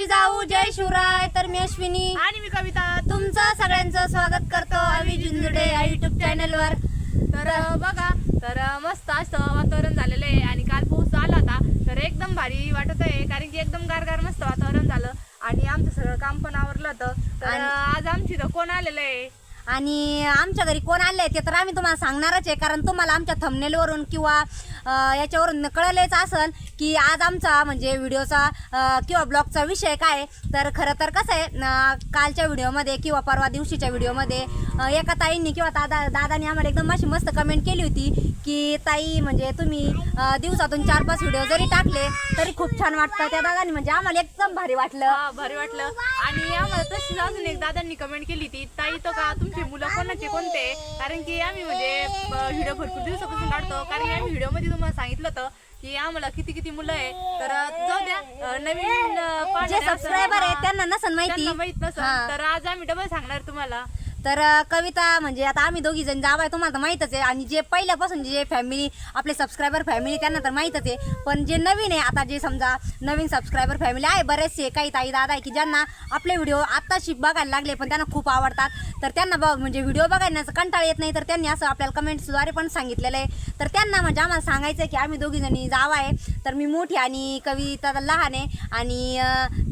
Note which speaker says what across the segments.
Speaker 1: जिजाऊ जय शिवराय. तर मी अश्विनी.
Speaker 2: आणि मी कविता.
Speaker 1: तुमचं सगळ्यांचं स्वागत करतो आम्ही जुंजुडे या युट्यूब चॅनल वर.
Speaker 2: तर बघा तर मस्त असं वातावरण झालेलं आहे आणि काल पाऊस आला होता. तर एकदम भारी वाटत आहे कारण की एकदम गारगार मस्त वातावरण झालं. आणि आमचं सगळं काम पण आवरलं होतं. तर आज आमची इथं कोण आलेलं आहे?
Speaker 1: आणि आमच्या घरी कोण आले ते तर आम्ही तुम्हाला सांगणारच आहे कारण तुम्हाला आमच्या thumbnail किंवा याच्यावरून कळलेच असेल की आज आमचा म्हणजे व्हिडिओचा किंवा ब्लॉगचा विषय काय तर खरं तर कसं आहे कालच्या व्हिडिओमध्ये किंवा परवा दिवशीच्या व्हिडिओमध्ये एका ताईंनी किंवा दादा दादाने आम्हाला एकदम अशी मस्त कमेंट केली होती की ताई म्हणजे तुम्ही दिवसातून चार पाच व्हिडिओ जरी टाकले तरी खूप छान वाटतं. त्या दादानी म्हणजे आम्हाला एकदम भारी वाटलं.
Speaker 2: भारी वाटलं. आणि आम्हाला तशीच अजून एक दादांनी कमेंट केली ती ताई तो का तुमची मुलं कोणाचे कोणते? कारण की आम्ही म्हणजे व्हिडिओ भरपूर दिवसापासून काढतो. कारण की आम्ही व्हिडिओमध्ये तुम्हाला सांगितलं होतं की आम्हाला किती किती मुलं आहे. तर जाऊ द्या. नवीन
Speaker 1: जे सबस्क्रायबर आहे त्यांना नसन माहिती.
Speaker 2: माहीत नसेल
Speaker 1: हा.
Speaker 2: तर आज आम्ही डबल सांगणार तुम्हाला.
Speaker 1: तर कविता म्हणजे आता आम्ही दोघी जण जावा आहे तुम्हाला तर माहीतच आहे. आणि जे पहिल्यापासून जे फॅमिली आपले सबस्क्रायबर फॅमिली त्यांना तर माहीतच आहे. पण जे नवीन आहे आता जे समजा नवीन सबस्क्रायबर फॅमिली आहे बरेचसे काही ताई दादा आहे की ज्यांना आपले व्हिडिओ आत्ताशी बघायला लागले पण त्यांना खूप आवडतात. तर त्यांना बघ म्हणजे व्हिडिओ बघायला कंटाळ येत नाही. तर त्यांनी असं आपल्याला कमेंट्सद्वारे पण सांगितलेलं आहे. तर त्यांना म्हणजे आम्हाला सांगायचं आहे की आम्ही दोघी जणी जावा आहे. तर मी मोठी आणि कविता तर लहान आहे. आणि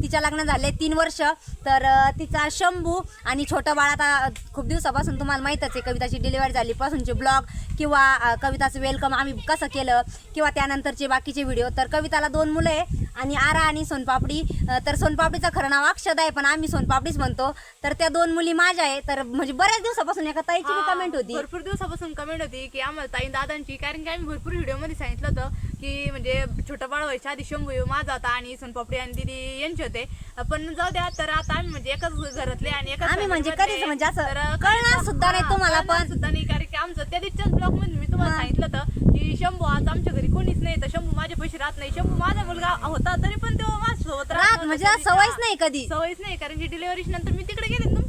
Speaker 1: तिच्या लग्न झाले तीन वर्ष. तर तिचा शंभू आणि छोटं बाळ आता खूप दिवसापासून तुम्हाला माहीतच आहे कविताची डिलिव्हरी झाली पासूनचे ब्लॉग किंवा कविताचं वेलकम आम्ही कसं केलं किंवा त्यानंतरचे बाकीचे व्हिडिओ तर कविताला दोन मुलं आहे आणि आरा आणि सोनपापडी. तर सोनपापडीचं खरं नाव अक्षदा आहे पण आम्ही सोनपापडीच म्हणतो. तर त्या दोन मुली माझ्या आहे तर म्हणजे बऱ्याच दिवसापासून एका ताईची कमेंट होती.
Speaker 2: भरपूर दिवसापासून कमेंट होती की आम्हाला ताई दादांची कारण की आम्ही भरपूर व्हिडिओमध्ये सांगितलं होतं की म्हणजे छोटं बाळ व्हायच्या आधी शंभू येऊ माझा होता आणि सोनपापडी आणि दिदी यांचे होते पण जाऊ द्या तर आता आम्ही म्हणजे एकाच घरातले आणि एकाच
Speaker 1: आम्ही म्हणजे
Speaker 2: family
Speaker 1: कधीच म्हणजे असं
Speaker 2: तर
Speaker 1: कळणार सुद्धा नाही तुम्हाला पण.
Speaker 2: सुद्धा नाही कारण की आमचं त्या दिवशीच्याच ब्लॉगमध्ये मी तुम्हाला. सांगितलं होतं की शंभू आज आमच्या घरी कोणीच नाही तर शंभू माझे पैसे राहत नाही शंभू माझा मुलगा होता तरी पण तो माझ्यासोबत राहत
Speaker 1: राहत म्हणजे. सवयच. नाही कधी
Speaker 2: सवयच नाही कारण की डिलिव्हरी नंतर मी तिकडे गेले तुमचे पैसेच राहत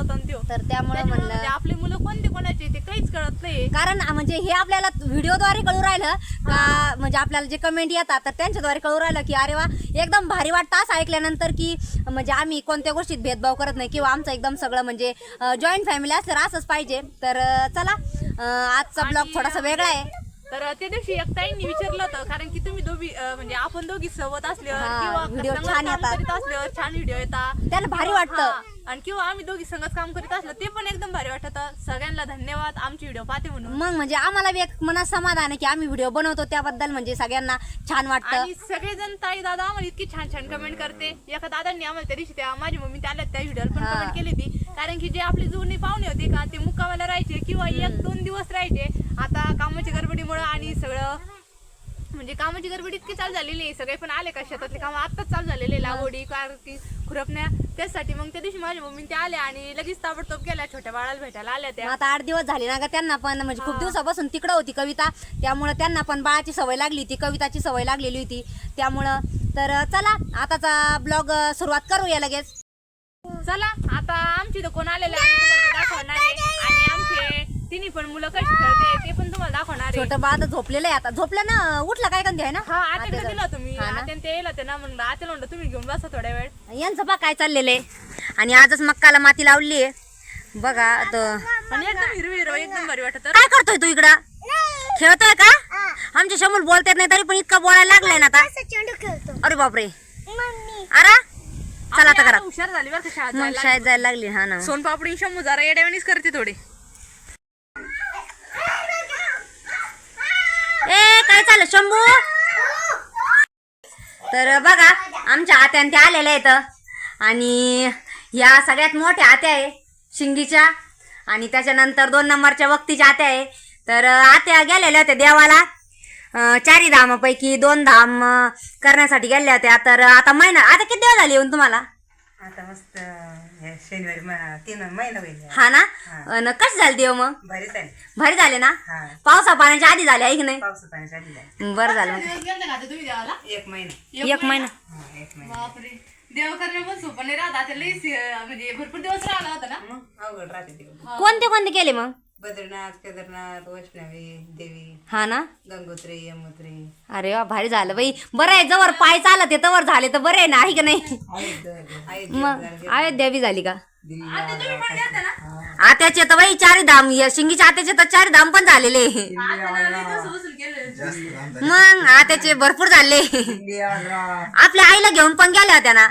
Speaker 2: होता ना त्यो.
Speaker 1: तर त्यामुळे
Speaker 2: त्याच्यामुळे म्हणजे
Speaker 1: म्हणलं
Speaker 2: आपले मुलं कोणते कोणाचे ते काहीच कळत नाही
Speaker 1: कारण आ- म्हणजे हे आपल्याला व्हिडिओद्वारे कळू राहिलं का म्हणजे आपल्याला जे कमेंट येतात तर त्यांच्याद्वारे कळू राहिलं की अरे वा एकदम भारी वाटतं असं ऐकल्यानंतर की म्हणजे आम्ही कोणत्या गोष्टीत भेदभाव करत नाही किंवा आमचं एकदम सगळं म्हणजे जॉईंट फॅमिली असलं असंच पाहिजे. तर अं, चला अं, आजचा ब्लॉग थोडासा वेगळा आहे.
Speaker 2: तर त्या दिवशी एक ताईंनी विचारलं होतं कारण की तुम्ही दोघी अं, म्हणजे आपण दोघी सोबत असल्यावर
Speaker 1: हा,
Speaker 2: किंवा
Speaker 1: video छान
Speaker 2: काम
Speaker 1: येतात.
Speaker 2: करीत असल्यावर छान व्हिडिओ येतात.
Speaker 1: त्यांना भारी वाटतं.
Speaker 2: आणि किंवा आम्ही दोघी संगत काम करीत असलो ते पण एकदम भारी वाटत. सगळ्यांना धन्यवाद आमची व्हिडिओ पाहते म्हणून.
Speaker 1: मग म्हणजे आम्हाला बी एक मनात समाधान आहे की आम्ही व्हिडिओ बनवतो त्याबद्दल म्हणजे सगळ्यांना छान वाटतं.
Speaker 2: आणि सगळेजण ताई दादा आम्हाला इतकी छान छान कमेंट करते. एका दादांनी आम्हाला त्या दिवशी त्या माझी मम्मी त्या आल्या त्या व्हिडिओला पण. कमेंट केली होती. कारण की जे आपले जुने पाहुणे होते का ते मुक्कामाला राहायचे किंवा एक दोन दिवस राहायचे. आता कामाच्या गडबडीमुळे आणि सगळं म्हणजे कामाची गडबड इतकी चालू झालेली आहे. सगळे पण आले का शेतातले काम? आत्ताच चालू झालेले लागवडी कारती खुरपण्या. त्यासाठी मग त्या दिवशी माझ्या मम्मी त्या आल्या आणि लगेच ताबडतोब गेल्या. छोट्या बाळाला भेटायला आल्या त्या.
Speaker 1: आता आठ दिवस झाले ना ग त्यांना पण. म्हणजे खूप. दिवसापासून तिकडं होती कविता. त्यामुळं त्यांना पण बाळाची सवय लागली होती. कविताची सवय लागलेली होती. त्यामुळं तर चला आताचा ब्लॉग सुरुवात करूया लगेच.
Speaker 2: चला आता आमची तर कोण आलेले आहे, आम्ही तुम्हाला ते दाखवणार आहे. आणि आमचे तिन्ही पण मुलं कशी खेळते ते पण तुम्हाला दाखवणार आहे.
Speaker 1: छोटं बाळ आता झोपलेलं आहे आता. झोपलं ना? उठला काय कंदी आहे ना?
Speaker 2: हा आता दिला तुम्ही.
Speaker 1: हा ना?
Speaker 2: ते येईल ते ना म्हणलं आता म्हणलं तुम्ही घेऊन बसा थोड्या वेळ.
Speaker 1: यांचं बा काय चाललेलं आहे? आणि आजच मक्काला माती लावली आहे. बघा तर
Speaker 2: पण एकदम हिरवी हिरवी एकदम भारी वाटत
Speaker 1: काय करतोय तू इकडं? खेळतोय का? आमच्यासमोर बोलता येत नाही तरी पण इतका बोलायला लागलाय ना आता.
Speaker 3: चेंडू खेळतो.
Speaker 1: अरे बापरे.
Speaker 3: मम्मी.
Speaker 1: अरे चला आता
Speaker 2: आपली
Speaker 1: करा
Speaker 2: हुशार झाली बरं का शाळेत
Speaker 1: मग
Speaker 2: जायला.
Speaker 1: शाळेत जायला लागली हा ना.
Speaker 2: सोनपापडी शंभू जरा येड्यावानीच करते थोडी.
Speaker 1: ए काय चाललं शंभू? तर बघा आमच्या आत्या ते आलेल्या आहेत. आणि या सगळ्यात मोठ्या आत्या आहे शिंगीच्या. आणि त्याच्यानंतर दोन नंबरच्या वक्तीच्या आत्या आहे. तर आत्या गेलेल्या होत्या देवाला. चारी धामापैकी दोन धाम करण्यासाठी गेल्या होत्या. तर आता महिना आता किती दिवस झाले येऊन तुम्हाला?
Speaker 4: आता मस्त हे शनिवारी म- तीन महिना होईल
Speaker 1: हा ना? अन कशी झाली देव मग?
Speaker 4: भारी झाली.
Speaker 1: भारी झाले ना?
Speaker 4: हा.
Speaker 1: पावसा पाण्याच्या आधी झाले आहे की नाही?
Speaker 4: पाण्याच्या आधी
Speaker 1: बरं झालं. मग.
Speaker 2: तुम्ही देवाला?
Speaker 4: एक महिना.
Speaker 1: एक महिना.
Speaker 4: हा एक महिना.
Speaker 2: बापरे. देव करणं पण सोपं नाही राहत. आता लईच अं, म्हणजे भरपूर दिवस राहिला होता ना?
Speaker 4: मग अवघड राहते ते
Speaker 1: कोणते कोणते केले मग?
Speaker 4: बद्रीनाथ केदारनाथ वैष्णवी देवी
Speaker 1: हा ना?
Speaker 4: गंगोत्री यमुत्री
Speaker 1: अरे वा भारी झालं बाई. बरं आहे जवळ पाय चालत आहे तवर झाले तर बरं आहे ना आहे का नाही? मग
Speaker 4: अयोध्या
Speaker 1: बी झाली का? आत्याचे तर बाई चारी धाम या शिंगीच्या आत्याचे तर चारी धाम पण झालेले. मग आत्याचे भरपूर झाले. आपल्या आईला घेऊन पण गेल्या होत्या ना.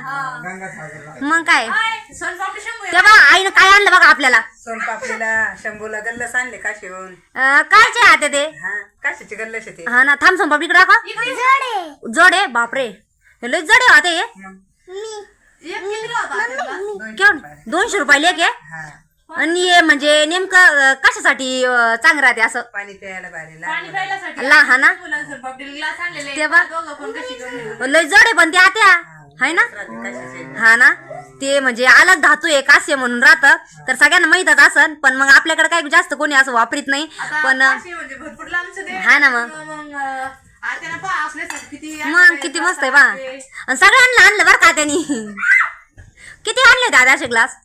Speaker 1: मग काय? तेव्हा आईनं काय आणलं बघा आपल्याला?
Speaker 4: शंभूला गल्लस आणले काशीहून.
Speaker 1: अं, कायचे आते ते?
Speaker 4: हा काशीचे गल्लस आहे ते.
Speaker 1: हा ना थांब संपा इकडे दाखव. जड. आहे बापरे. हे लय जड आहे आता हे. केवढ? दोनशे रुपये लेख आहे?
Speaker 4: हा.
Speaker 1: आणि हे म्हणजे नेमकं अं, कशासाठी अं, चांगलं राहते असं?
Speaker 4: पाणी प्यायला लहान
Speaker 1: लहान ना? तेव्हा?
Speaker 2: दोघं पण कशी करून
Speaker 1: लय जड आहे पण ते आत्या हाय ना? हा ना? ते म्हणजे अलग धातू आहे कास्य म्हणून राहतं. तर सगळ्यांना माहीतच असन पण मग आपल्याकडे काही जास्त कोणी असं वापरीत नाही. पण
Speaker 2: म्हणजे भरपूर
Speaker 1: हा ना मग.
Speaker 2: मग किती
Speaker 1: मस्त आहे बा आणि सगळ्यांना आणलं बरं का त्यांनी? किती आणले दादा असे ग्लास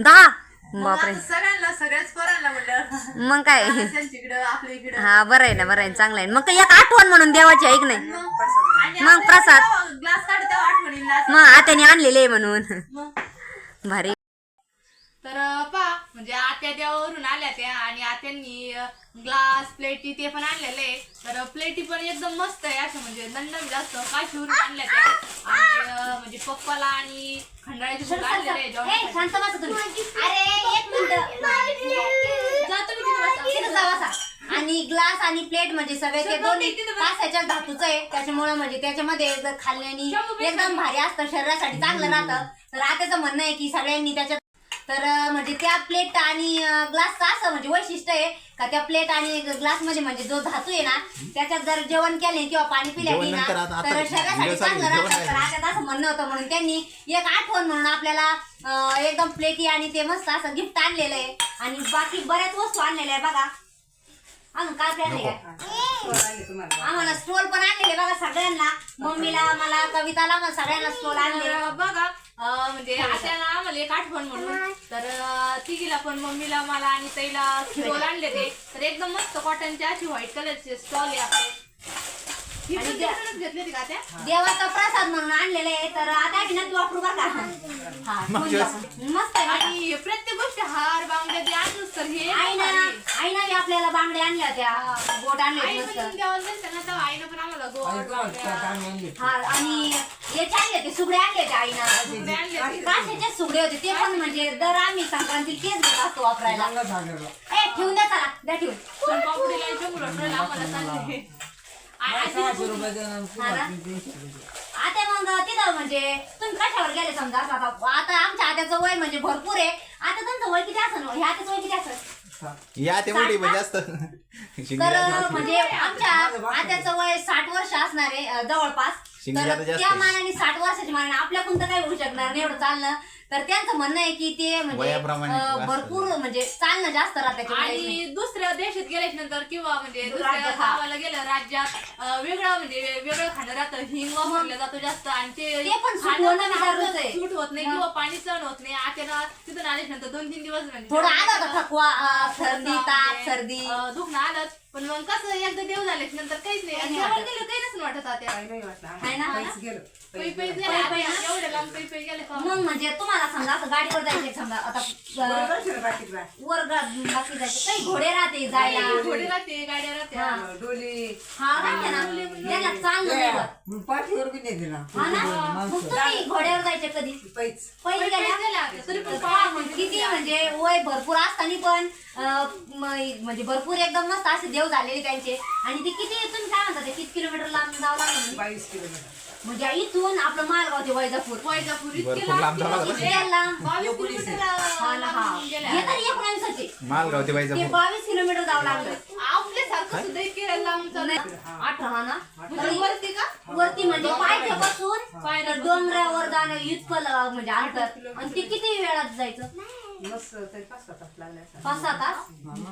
Speaker 4: दहा?
Speaker 1: बापरे.
Speaker 2: आता सगळ्यांना सगळ्याच पोरांना म्हणलं
Speaker 1: मग काय?
Speaker 2: त्यांच्याकडं आपल्या इकडं.
Speaker 1: हा बरं आहे ना बरं आहे चांगलं आहे. मग काही एक आठवण म्हणून देवाची ऐक नाही?
Speaker 2: आणि
Speaker 1: मग प्रसाद.
Speaker 2: ग्लास आठवणीला.
Speaker 1: मग आत्याने आणलेले आहे म्हणून.
Speaker 2: मग?
Speaker 1: भारी.
Speaker 2: तर पा म्हणजे आत्या देवावरून आल्या त्या आणि आत्यांनी ग्लास प्लेटी ते पण आणलेले आहे. तर प्लेटी पण एकदम मस्त आहे असं म्हणजे दंडम जास्त काशीवरून आणल्या त्या आणि म्हणजे पप्पाला आणि खंडाळ्याचे फुलं आणलेले आहे जेवणासाठी.
Speaker 1: शांत बसा तुम्ही अरे एक मिनिट
Speaker 2: जा तुम्ही तिथं बसा.
Speaker 1: तिथं जा बसा. आणि ग्लास आणि प्लेट म्हणजे सगळे ते
Speaker 2: शंभर
Speaker 1: दोन्ही
Speaker 2: बस.
Speaker 1: कासाच्या धातूचं आहे त्याच्यामुळे म्हणजे त्याच्यामध्ये जर खाल्ल्याने एकदम भारी असतं शरीरासाठी चांगलं राहतं तर आताचं म्हणणं आहे की सगळ्यांनी त्याच्यात तर म्हणजे त्या प्लेट आणि ग्लासचं असं म्हणजे वैशिष्ट्य आहे का त्या प्लेट आणि ग्लासमध्ये म्हणजे जो धातू आहे ना त्याच्यात जर जेवण केले किंवा पाणी पिले ना तर शरीरासाठी चांगलं राहतं तर. आता असं म्हणणं होतं म्हणून त्यांनी एक आठवण म्हणून आपल्याला एकदम प्लेटी आणि ते मस्त असं गिफ्ट आणलेलं आहे आणि बाकी बऱ्याच वस्तू आणलेल्या आहे बघा
Speaker 4: तुम्हाला.
Speaker 1: आम्हाला स्टोल पण आणलेले बघा सगळ्यांना. मम्मीला मला कविताला मला सगळ्यांना स्टोल आणले
Speaker 2: बघा म्हणजे आत्याला आम्हाला एक आठवण म्हणून. तर अं, तिघीला पण मम्मीला मला आणि ताईला स्टॉल आणले ते. तर एकदम मस्त कॉटनचे अशी व्हाईट कलरचे स्टॉल आहे आपले ही पण तिकडूनच घेतली होती का त्या
Speaker 1: देवाचा प्रसाद म्हणून आणलेले आहे तर आता आधी नक्की वापरू बरं का? हा. मस्त आहे.
Speaker 2: आणि प्रत्येक गोष्ट हार बांगड्या ते आणूच तर हे
Speaker 1: आईनं
Speaker 2: आहे.
Speaker 1: आईनं बी आपल्याला बांगड्या आणल्या होत्या. बोट आणले
Speaker 2: आई
Speaker 1: मस्त.
Speaker 2: पण देवाला गेलत्या ना तेव्हा आईनं पण आम्हाला गोड बांगड्या,
Speaker 1: हा आणि याचे आणले होते सुगडे आणले होते आईनं. काशाचे सुगडे होते ते पण म्हणजे दर आम्ही संक्रांतीला तेच घेत असतो वापरायला. ए ठेवून द्या चला द्या ठेवून.
Speaker 2: पण पापडीला शंभर रुपयाला आम्हाला चालले आणि
Speaker 1: हा? आता मग तिथं म्हणजे तुम्ही कशावर गेले समजा? असं आता आता आमच्या आत्याचं वय म्हणजे भरपूर आहे. आता तुमचं वय किती असेल? ह्या आत्याचं वय किती असेल?
Speaker 3: या ते मोठी म्हणजे जास्त.
Speaker 1: तर
Speaker 3: शिंगीला
Speaker 1: म्हणजे आमच्या आत्याचं वय साठ वर्ष असणार आहे अं, जवळपास.
Speaker 3: शिंगी
Speaker 1: तर
Speaker 3: आता जास्त
Speaker 1: त्या
Speaker 3: आहे.
Speaker 1: मानाने साठ वर्षाच्या मानाने आपल्याकडून तर काही होऊ शकणार नाही एवढं चालणं. तर त्यांचं म्हणणं आहे की ते म्हणजे
Speaker 3: वयाप्रमाणे
Speaker 1: अं,
Speaker 3: जास्त
Speaker 1: भरपूर म्हणजे चालणं जास्त राहतं त्याच्यामुळे.
Speaker 2: आणि दुसऱ्या देशात गेल्याच्यानंतर किंवा म्हणजे दुसऱ्या
Speaker 1: राज्यात, हा.
Speaker 2: गावाला गेलं राज्यात अं, वेगळं म्हणजे वेगळं खाणं राहतं हिंग वापरलं जातो जास्त आणि ते
Speaker 1: ते पण सूट
Speaker 2: खाणं
Speaker 1: होणं
Speaker 2: पण
Speaker 1: गरजेचं
Speaker 2: आपलं
Speaker 1: आहे.
Speaker 2: सूट होत नाही किंवा पाणी सहन होत नाही आत्याला तिथून आल्याच्यानंतर दोन तीन दिवस म्हणजे
Speaker 1: थोडं आलं होतं थकवा अं, सर्दी ताप
Speaker 2: म्हणजे,
Speaker 1: सर्दी
Speaker 2: अं, दुखणं आलंच पण मग कसं एकदा देव झाल्याच्यानंतर काहीच नाही. आणि जेवण
Speaker 1: वाटत.
Speaker 2: वाटत
Speaker 4: काही नाही वाटलं
Speaker 1: आहे ना?
Speaker 4: पैसे गेलो.
Speaker 2: पै पै
Speaker 4: पैसे
Speaker 2: गेले.
Speaker 1: पै- पै
Speaker 2: आत्या, एवढे लांब पै पै गेले का?
Speaker 1: मग म्हणजे तुम्हाला समजा असं गाडीवर जायचे समजा आता अं,
Speaker 4: बरोबर शिरं बाकीत बा.
Speaker 1: वर गा- बाकी जायचे. काही घोडे राहते जायला.
Speaker 2: घोडे राहते गाड्या राहत्या.
Speaker 1: हा.
Speaker 4: डोली.
Speaker 1: हा राहते ना. त्याला नाही. होत.
Speaker 5: पाठीवर बी नाही दिला
Speaker 1: हा ना? मग तुम्ही घोड्यावर जायचे कधी?
Speaker 4: पैच
Speaker 1: पहिले
Speaker 2: पै पै
Speaker 1: गेल्या
Speaker 2: गेल्या आत्या. तरी पण
Speaker 1: पहा म्हणजे किती म्हणजे वय भरपूर असताना पण म्हणजे भरपूर एकदम मस्त असे देव झालेले त्यांचे. आणि ते किती तुम्ही काय म्हणता ते किती किलोमीटर लांब जावं लागलं
Speaker 4: बावीस किलोमीटर.
Speaker 1: म्हणजे इथून आपलं मालगाव ते वैजापूर.
Speaker 2: वैजापूर इतके
Speaker 3: भरपूर
Speaker 2: लांब
Speaker 3: लांब
Speaker 2: बावीस किलोमीटर
Speaker 1: हा ना हा.
Speaker 2: लांब गेल्या.
Speaker 1: हे तर एकोणावीसाचे
Speaker 3: मालगाव ते
Speaker 1: बावीस किलोमीटर जावं लागलं.
Speaker 2: आपल्यासारखं सुद्धा इतके लांब चाललंय.
Speaker 1: अठरा हा. ना?
Speaker 2: म्हणजे वरती का?
Speaker 1: वरती म्हणजे पायथ्यापासून तर डोंगरावर जाणं इतकं ल- म्हणजे अंतर आणि ते किती वेळात जायचं?
Speaker 4: पाच सहा तास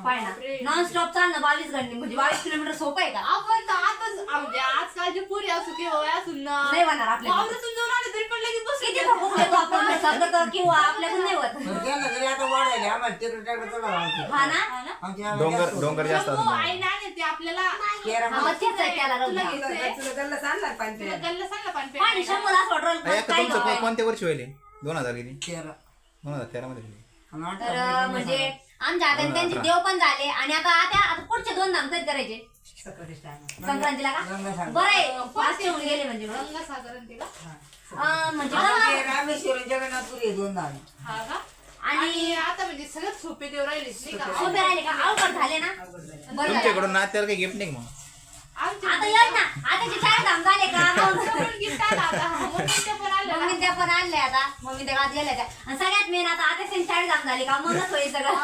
Speaker 1: पाय ना. नॉन स्टॉप चालणं बावीस घंटे. म्हणजे बावीस किलोमीटर सोपं आहे का?
Speaker 2: आपण तर आताच म्हणजे आजकालचे पुरी असू किंवा वय असू ना
Speaker 1: नाही होणार आपल्याला.
Speaker 2: जाऊन आले तरी पण लगेच बसून
Speaker 1: किती आपण शब्द किंवा आपल्याकडून नाही होत.
Speaker 3: पण त्यांना तरी आता वाढायला आम्हाला तिकडे ट्रॅक्टर चढावं लागते.
Speaker 1: हा ना?
Speaker 5: डोंगर डोंगर जास्त
Speaker 2: हो, आई ते आपल्याला.
Speaker 3: तेरा
Speaker 1: हा, मग तेच आहे त्याला
Speaker 2: तुला
Speaker 1: रंग.
Speaker 2: घ्यायचंय
Speaker 4: तुला गल्ला सांगणार पाणी
Speaker 2: तुला गल्ला सांग ना पाणी
Speaker 1: पाणी शंभर असं वाटलं काय
Speaker 5: तुमचं? को- कोणत्या वर्षी होईल दोन हजार किती?
Speaker 3: तेरा.
Speaker 5: दोन हजार तेरा मध्ये होईल.
Speaker 1: तर म्हणजे आमच्या आता त्यांचे देव पण झाले आणि आता आता आता पुढचे दोन धाम कधी करायचे. संक्रांतीला का. बरं आहे. फास्ट येऊन गेले म्हणजे मग.
Speaker 2: रंग साधारण तिला?
Speaker 1: अं, म्हणजे
Speaker 3: जगन्नाथपुरी आहे दोन
Speaker 2: हा का?
Speaker 1: आणि
Speaker 2: आणि आता म्हणजे सगळ्यात सोपे देव राहिले नाही का?
Speaker 1: सोपे राहिले का? अवघड झाले ना? बरं झालं.
Speaker 5: तुमच्याकडून नात्याला काही गिफ्ट नाही का मग?
Speaker 1: आता येईल ना. आताचे चार धाम झाले का? मग
Speaker 2: गिफ्ट आला. आता मम्मीच्या पण आलं
Speaker 1: मम्मी त्या पण आणले आता. मम्मी त्या गावात गेल्या त्या आणि सगळ्यात मेन आता आता त्यांची चाळीस धाम झाली का? मगच होईल सगळं.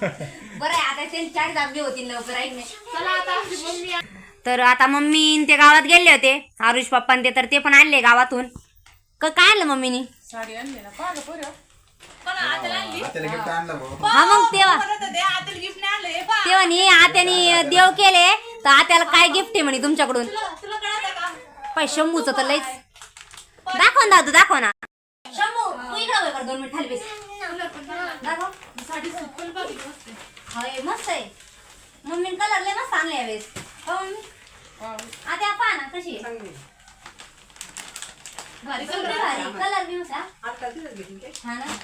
Speaker 1: बरं आहे आता त्यांची चाळीस धाम बी होतील लवकर ऐक नाही?
Speaker 2: चला आता आमची मम्मी आ-
Speaker 1: तर आता मम्मी ते गावात गेले होते. आरुष पप्पा ते तर ते पण आणले गावातून. क- काय आणलं मम्मीनी?
Speaker 2: आताला आणली
Speaker 5: नात्याला गिफ्ट आणलं भाऊ.
Speaker 1: हा मग तेव्हा.
Speaker 2: परत ते आताला गिफ्ट नाही आणलं हे पहा.
Speaker 1: तेव्हा नी आत्यानी देव केले तर आत्याला काय गिफ्ट आहे म्हणे तुमच्याकडून?
Speaker 2: तुला तुला कळतं का?
Speaker 1: पाय शंभूचं तर लईच. दाखव ना दादू दाखव ना. शंभू तू इकडे वळ कर दोन मिनिट खाली बेस.
Speaker 2: तुला पण चांगला.
Speaker 1: दाखव.
Speaker 2: साडी सुपर बघ मस्त आहे.
Speaker 1: होय मस्त आहे. मम्मी कलर लय मस्त आणले यावेळेस. हो मम्मी. आता पहा ना कशी आहे.
Speaker 4: चांगली.
Speaker 2: भारी
Speaker 1: कलर
Speaker 2: कलर
Speaker 1: भारी. कलर बी मस्त हा.
Speaker 4: आता दिवस घेतली काय
Speaker 1: हा ना.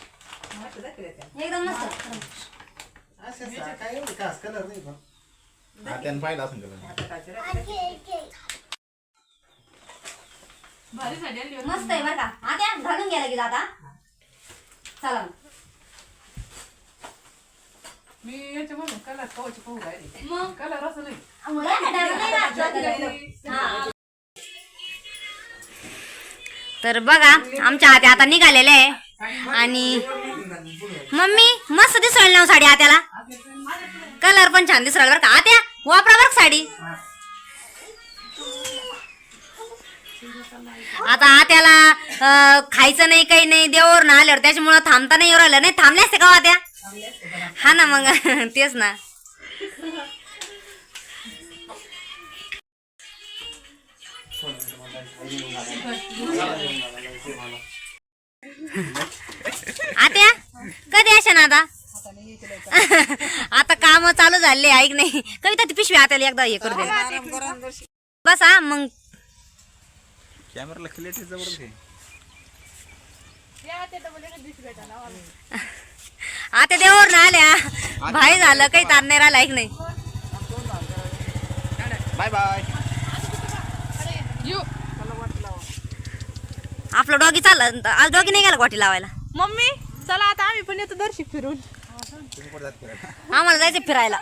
Speaker 1: एकदम मस्त
Speaker 5: पाहिलं त्याला
Speaker 2: भारी
Speaker 1: मस्त आहे बरं का आता घालून गेला आता चला मग.
Speaker 6: मी याच्यामधून कलर कवच पाहू राहिले
Speaker 2: मग
Speaker 6: कलर असं नाही
Speaker 1: नाही राहत. हा. तर बघा आमच्या हाते आता निघालेले आहे आणि मम्मी मस्त दिसून ना साडी आत्याला. कलर पण छान दिसून बरं का? आत्या वापरा बरं साडी. आता आत्याला खायचं नाही काही नाही देवर ना आल्यावर त्याच्यामुळं थांबता नाही येऊ राहिलं. नाही थांबले असते का हो आत्या? हा ना मग तेच ना. आत्या कधी अशा ना आता? आता काम चालू झाले ऐक नाही. कविता ती पिशवी आत्याला एकदा हे करू दे बस हा मग.
Speaker 5: कॅमेराला क्लिअरिटी जबरदस्त.
Speaker 1: आता देवावर ना आल्या. भाई झालं काही तार नाही राहिला ऐक नाही.
Speaker 5: बाय बाय
Speaker 1: आपलं डॉगी चाललं आज डॉगी नाही गेला गोटी लावायला.
Speaker 2: मम्मी चला आता आम्ही पण येतो दर्शिक फिरून?
Speaker 1: आम्हाला जायचं फिरायला.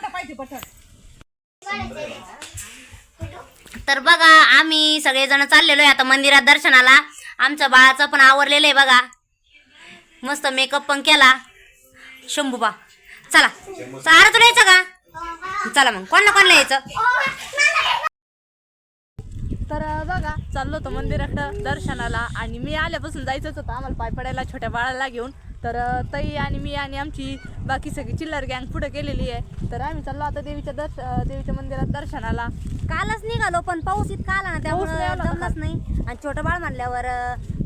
Speaker 1: तर बघा आम्ही सगळेजण चाललेलो आहे आता मंदिरात दर्शनाला. आमचं बाळाचं पण आवरलेलं आहे बघा. मस्त मेकअप पण केला. शंभूबा चला. सारा तुला यायचं का? चला मग. कोणला कोणला यायचं?
Speaker 2: तर बघा चाललो होतो मंदिराकडं दर्शनाला आणि मी आल्यापासून जायचंच होतं. आम्हाला पाय पडायला छोट्या बाळाला घेऊन. तर ताई आणि मी आणि आमची बाकी सगळी चिल्लर गँग पुढे गेलेली आहे. तर आम्ही चाललो आता देवीच्या दर्श देवीच्या मंदिरात दर्शनाला.
Speaker 1: कालच निघालो पण पाऊस इतका आला ना त्यामुळे जमलंच नाही. आणि छोटं बाळ म्हणल्यावर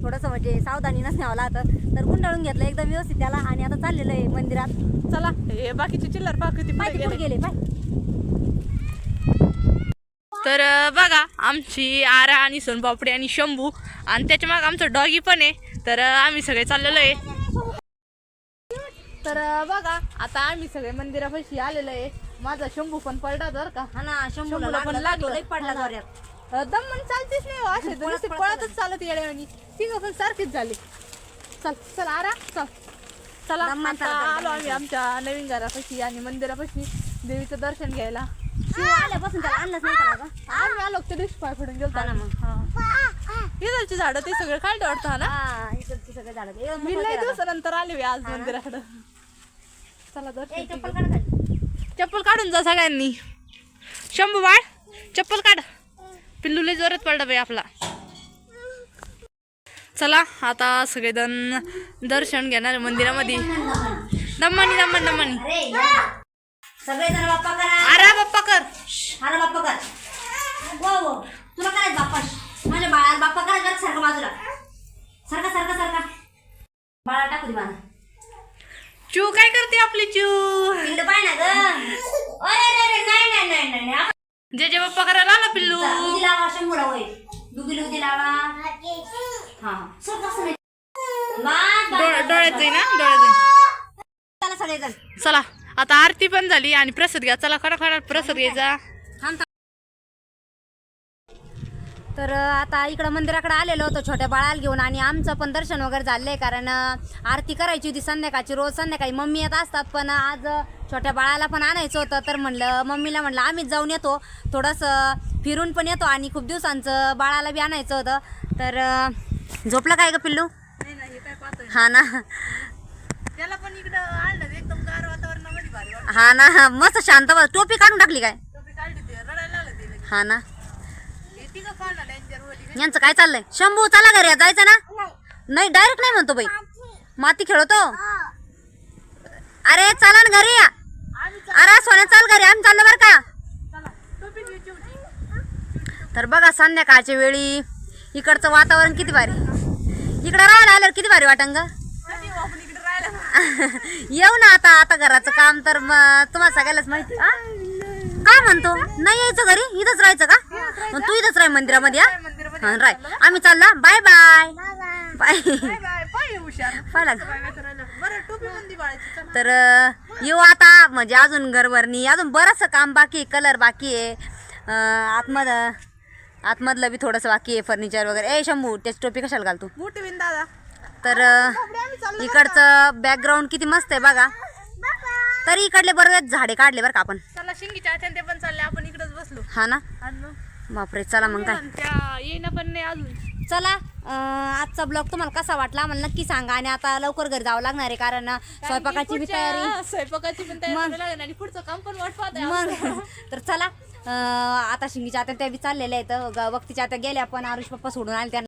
Speaker 1: थोडंसं म्हणजे सावधानीनच न्यावं लागतं. तर गुंडाळून घेतलं एकदम व्यवस्थित त्याला आणि आता चाललेलं आहे मंदिरात.
Speaker 2: चला हे बाकीचे चिल्लर पाकती
Speaker 1: कुठे
Speaker 2: गेले.
Speaker 1: गेले पाय
Speaker 2: तर बघा आमची आरा आणि सोनपापडी आणि शंभू आणि त्याच्यामागे आमचं डॉगी पण आहे. तर आम्ही सगळे चाललेलो आहे. तर बघा आता आम्ही सगळे मंदिरापाशी आलेलो आहे. माझा शंभू पण पडला बरं का.
Speaker 1: हा ना शंभूला
Speaker 2: पण
Speaker 1: लागलं पडला
Speaker 2: अं, दमन चालतेच नाही हो असे पळतच चालत येड्यावानी तिघं पण सारखेच झाले. चल चल आरा चल. चला आलो आम्ही आमच्या नवीन घरापाशी आणि मंदिरापाशी देवीचं दर्शन घ्यायला.
Speaker 1: शिव आल्यापासून त्याला आणलंच नाही त्याला का?
Speaker 2: आम्ही आलो दिवशी पाय पडून गेलो
Speaker 1: हा ना मग.
Speaker 2: इथलची झाडं ते सगळे वाटतं हा ना
Speaker 1: हा, इकडचे सगळे झाडं.
Speaker 2: मी
Speaker 1: मोकळं
Speaker 2: लय
Speaker 1: केलं आता.
Speaker 2: दिवसानंतर आले होय आज मंदिराकडं चला
Speaker 1: ए,
Speaker 2: दर्शन
Speaker 1: चप्पल
Speaker 2: घेऊ.
Speaker 1: काढ खाली.
Speaker 2: चप्पल काढून जा सगळ्यांनी शंभू बाळ चप्पल काढ पिल्लू लय जोरात पडला बाई आपला चला आता सगळेजण दर्शन घेणार आहे मंदिरामध्ये दम्मानी दम्मान दम्मानी
Speaker 1: अरे या. सगळेजण बाप्पा करा.
Speaker 2: अरे बाप्पा कर.
Speaker 1: अरे बाप्पा कर. वो वो. तुला करायचं बाप्पा माझ्या बाळाला बाप्पा करायचं बरं, सारखं बाजूला. सारखा सारखा सारखा. बाळा टाकू दाखवते मला
Speaker 2: चू काय करते आपली चू?
Speaker 1: पिल्लू पाय ना ग. नाही नाही नाही नाही नाही.
Speaker 2: जे जे बाप्पा करायला आला पिल्लू.
Speaker 1: उदी लावा शंभूला होय. दुबीला उदी लावा. हा सर कसं नाही
Speaker 2: डोळ्यात. जाई ना डोळ्यात जाईन.
Speaker 1: चला सगळेजण.
Speaker 2: चला. आता आरती पण झाली आणि प्रसाद घ्या. चला खडा खडा प्रसाद घ्यायचा.
Speaker 1: तर आता इकडं मंदिराकडे आलेलो होतो छोट्या बाळाला घेऊन आणि आमचं पण दर्शन वगैरे झालंय कारण आरती करायची होती संध्याकाळची. रोज संध्याकाळी मम्मी येत असतात पण आज छोट्या बाळाला पण आणायचं होतं. तर म्हणलं मम्मीला म्हणलं आम्हीच जाऊन येतो. थोडंसं फिरून पण येतो आणि खूप दिवसांचं बाळाला बी आणायचं होतं. तर झोपलं काय ग पिल्लू? हा ना.
Speaker 2: त्याला पण इकडं
Speaker 1: हा ना मस्त शांत बस. टोपी काढून टाकली काय. हा ना.
Speaker 2: हे.
Speaker 1: यांचं काय चाललंय? शंभू चला घरी जायचं ना? नाही डायरेक्ट नाही म्हणतो बाई. माती खेळतो. अरे चला ना घरी. या अरे सोन्या चाल घरी. आम्ही चाललो बरं का? तर बघा संध्याकाळच्या वेळी इकडचं वातावरण किती भारी. इकडं राहायला आल्यावर किती भारी वाटंग
Speaker 2: कधी येऊ आपण इकडे राहायला
Speaker 1: येऊ ना आता आता घराचं काम तर तुम्हाला सगळ्यालाच माहिती काय म्हणतो? नाही यायचं घरी? इथंच राहायचं का? मग तू इथंच राह मंदिरामध्ये हा? राय आम्ही चालला बाय बाय. बाय. तर येऊ आता. म्हणजे अजून घरभरणी अजून बरंचसं काम बाकी आहे कलर बाकी आहे. आतमध आतमधलं बी थोडंसं बाकी आहे फर्निचर वगैरे. ए शंभू त्याची टोपी कशाला घालतो?
Speaker 2: मोठी बिन दादा.
Speaker 1: तर इकडचं बॅकग्राऊंड किती मस्त आहे बघा. तरी इकडले बरोबर झाडे काढले बरं का आपण.
Speaker 2: चला शिंगीच्या आत्यान ते पण चालले आपण इकडेच बसलो.
Speaker 1: हा ना? बापरे चला मग काय.
Speaker 2: त्या येईना पण नाही अजून.
Speaker 1: चला आजचा ब्लॉग तुम्हाला कसा वाटला आम्हाला नक्की सांगा आणि आता लवकर घरी जावं लागणार आहे कारण स्वयंपाकाची बी तयारी.
Speaker 2: स्वयंपाकाची पण तयारी लागेल आणि पुढचं काम पण
Speaker 1: मग. तर चला आता शिंगीच्या आता त्या बी चाललेल्या आहेत. वक्तीच्या आता गेल्या पण आरुष पप्पा सोडून आले त्यांना